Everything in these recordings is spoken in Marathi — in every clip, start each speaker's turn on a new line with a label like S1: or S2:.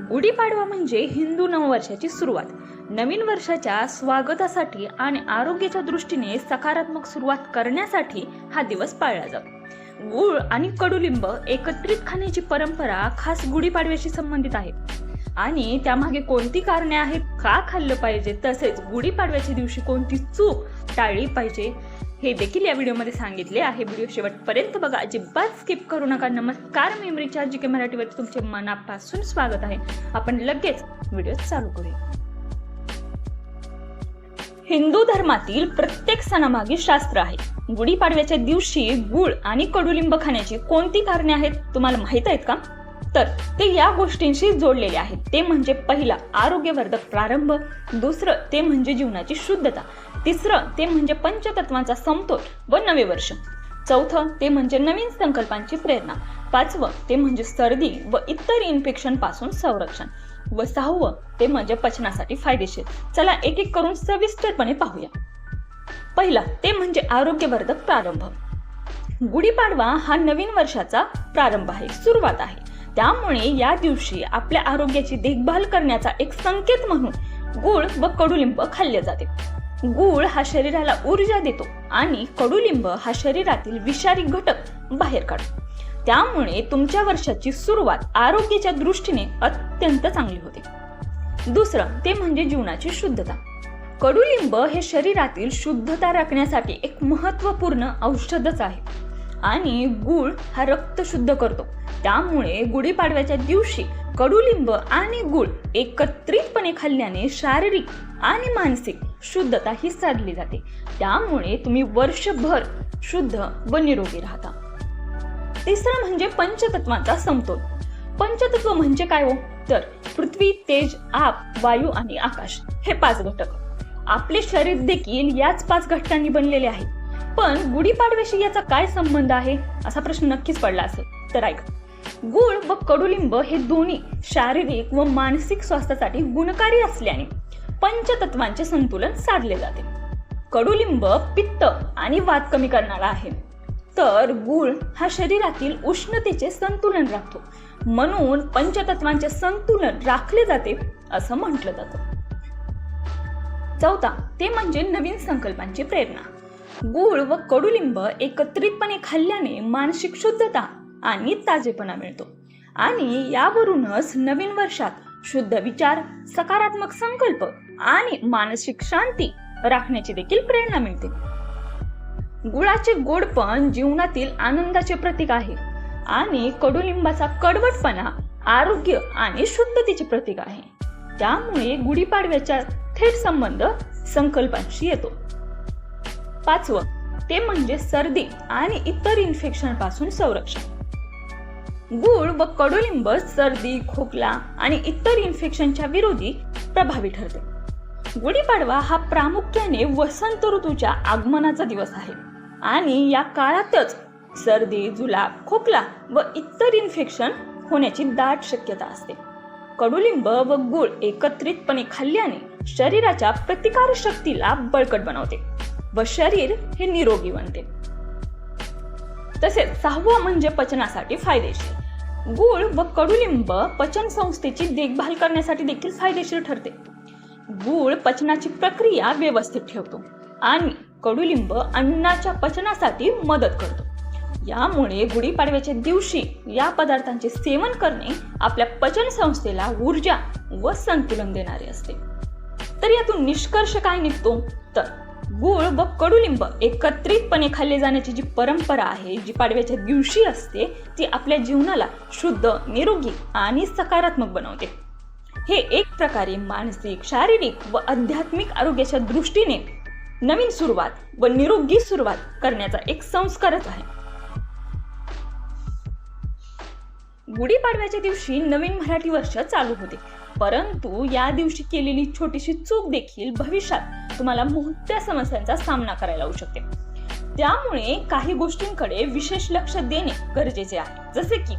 S1: गुढीपाडवा म्हणजे हिंदू नववर्षाची सुरुवात. नवीन वर्षाच्या स्वागतासाठी आणि आरोग्याच्या दृष्टीने सकारात्मक सुरुवात करण्यासाठी हा दिवस पाळला जातो. गुळ आणि कडुलिंब एकत्रित खाण्याची परंपरा खास गुढीपाडव्याशी संबंधित आहे. आणि त्यामागे कोणती कारणे आहेत का खाल्लं पाहिजे तसेच गुढीपाडव्याच्या दिवशी कोणती चूक टाळली पाहिजे हे देखील या व्हिडिओमध्ये सांगितले आहे. व्हिडिओ शेवटपर्यंत बघा. अजिबात स्किप करू नका. नमस्कार मेमरीच्या जी के मराठीवर तुमचे मनापासून स्वागत आहे. आपण लगेच व्हिडिओ चालू करूया. हिंदू धर्मातील प्रत्येक सणामागे शास्त्र आहे. गुढीपाडव्याच्या दिवशी गुळ आणि कडुलिंब खाण्याची कोणती कारणे आहेत तुम्हाला माहीत आहेत का? तर ते या गोष्टींशी जोडलेले आहेत. ते म्हणजे पहिला आरोग्यवर्धक प्रारंभ. दुसरं ते म्हणजे जीवनाची शुद्धता. तिसरं ते म्हणजे पंचतत्वांचा समतोल व नवे वर्ष. चौथं ते म्हणजे नवीन संकल्पांची प्रेरणा. पाचवं ते म्हणजे सर्दी व इतर इन्फेक्शनपासून संरक्षण. व सहावं ते म्हणजे पचनासाठी फायदेशीर. चला एक एक करून सविस्तरपणे पाहूया. पहिला ते म्हणजे आरोग्यवर्धक प्रारंभ. गुढीपाडवा हा नवीन वर्षाचा प्रारंभ आहे सुरुवात आहे. त्यामुळे या दिवशी आपल्या आरोग्याची देखभाल करण्याचा एक संकेत म्हणून गुळ व कडुलिंब खाल्ले जाते. गुळ हा शरीराला ऊर्जा देतो आणि कडुलिंब हा शरीरातील विषारी घटक बाहेर काढतो. त्यामुळे तुमच्या वर्षाची सुरुवात आरोग्याच्या दृष्टीने अत्यंत चांगली होते. दुसरं ते म्हणजे जीवनाची शुद्धता. कडुलिंब हे शरीरातील शुद्धता राखण्यासाठी एक महत्त्वपूर्ण औषधच आहे. आणि गुळ हा रक्त शुद्ध करतो. त्यामुळे गुढीपाडव्याच्या दिवशी कडुलिंब आणि गुळ एकत्रितपणे खाल्ल्याने शारीरिक आणि मानसिक शुद्धता ही साधली जाते. त्यामुळे तुम्ही वर्षभर शुद्ध व निरोगी राहता. तिसरं म्हणजे पंचतत्वांचा समतोल. पंचतत्व म्हणजे काय हो? तर पृथ्वी तेज आप वायू आणि आकाश हे पाच घटक. आपले शरीर देखील याच पाच घटकांनी बनलेले आहे. पण गुढीपाडव्याशी याचा काय संबंध आहे? असा प्रश्न नक्कीच पडला असेल. तर ऐका. गुळ व कडुलिंब हे दोन्ही शारीरिक व मानसिक स्वास्थ्यासाठी गुणकारी असल्याने पंचतत्वांचे संतुलन साधले जाते. कडुलिंब पित्त आणि वात कमी करणारा आहे. तर गुळ हा शरीरातील उष्णतेचे संतुलन राखतो. म्हणून पंचतत्वांचे संतुलन राखले जाते असं म्हटलं जातं. चौथा ते म्हणजे नवीन संकल्पांची प्रेरणा. गुळ व कडुलिंब एकत्रितपणे खाल्ल्याने मानसिक शुद्धता आणि ताजेपणा मिळतो. आणि यावरूनच नवीन वर्षात शुद्ध विचार सकारात्मक संकल्प आणि मानसिक शांती राखण्याची देखील प्रेरणा मिळते. गुळाचे गोडपण जीवनातील आनंदाचे प्रतीक आहे आणि कडुलिंबाचा कडवटपणा आरोग्य आणि शुद्धतेचे प्रतीक आहे. त्यामुळे गुढीपाडव्याचा थेट संबंध संकल्पांशी येतो. पाचवं ते म्हणजे सर्दी आणि इतर इन्फेक्शनपासून संरक्षण. गुळ व कडुलिंब सर्दी खोकला आणि इतर इन्फेक्शनच्या विरोधी प्रभावी ठरते. गुढीपाडवा हा प्रामुख्याने वसंत ऋतूच्या आगमनाचा दिवस आहे. आणि या काळातच सर्दी जुलाब खोकला व इतर इन्फेक्शन होण्याची दाट शक्यता असते. कडुलिंब व गुळ एकत्रितपणे खाल्ल्याने शरीराच्या प्रतिकार शक्तीला बळकट बनवते व शरीर हे निरोगी बनते. तसेच सहावं म्हणजे पचनासाठी फायदेशीर. गूळ व कडुलिंब पचन संस्थेची देखभाल करण्यासाठी देखील फायदेशीर ठरते. गूळ पचनाची प्रक्रिया व्यवस्थित ठेवतो आणि कडुलिंब अन्नाच्या पचनासाठी मदत करतो. यामुळे गुढीपाडव्याच्या दिवशी या पदार्थांचे सेवन करणे आपल्या पचन संस्थेला ऊर्जा व संतुलन देणारे असते. तर यातून निष्कर्ष काय निघतो? तर गुळ व कडुलिंब एकत्रितपणे खाल्ले जाण्याची जी परंपरा आहे जी पाडव्याच्या दिवशी असते ती आपल्या जीवनाला शुद्ध निरोगी आणि सकारात्मक बनवते. हे एक प्रकारे मानसिक शारीरिक व आध्यात्मिक आरोग्याच्या दृष्टीने नवीन सुरुवात व निरोगी सुरुवात करण्याचा एक संस्कारच आहे. गुढीपाडव्याच्या दिवशी नवीन मराठी वर्ष चालू होते. परंतु या दिवशी केलेली छोटीशी चूक देखील भविष्यात तुम्हाला मोठ्या समस्यांचा सामना करायला होऊ शकते. त्यामुळे काही गोष्टींकडे विशेष लक्ष देणे गरजेचे आहे. जसे की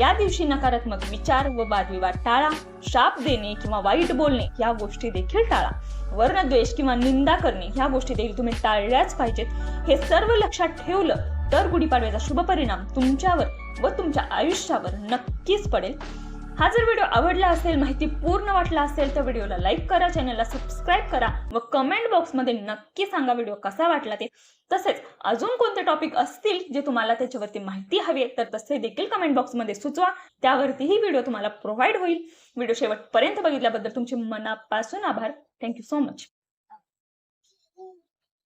S1: या दिवशी नकारात्मक विचार व वादविवाद टाळा शाप देणे किंवा वाईट बोलणे या गोष्टी देखील टाळा. वर्णद्वेष किंवा निंदा करणे ह्या गोष्टी देखील तुम्ही टाळल्याच पाहिजेत. हे सर्व लक्षात ठेवलं तर गुढीपाडव्याचा शुभ परिणाम तुमच्यावर व तुमच्या आयुष्यावर नक्कीच पडेल. हा जर व्हिडिओ आवडला असेल माहिती पूर्ण वाटला असेल तर व्हिडिओला लाईक करा चॅनलला सबस्क्राईब करा व कमेंट बॉक्समध्ये नक्की सांगा व्हिडिओ कसा वाटला ते. तसेच अजून कोणते टॉपिक असतील जे तुम्हाला त्याच्यावरती माहिती हवी आहे तर तसे देखील कमेंट बॉक्समध्ये सुचवा. त्यावरतीही व्हिडिओ तुम्हाला प्रोव्हाइड होईल. व्हिडिओ शेवटपर्यंत बघितल्याबद्दल तुमचे मनापासून आभार. Thank you so much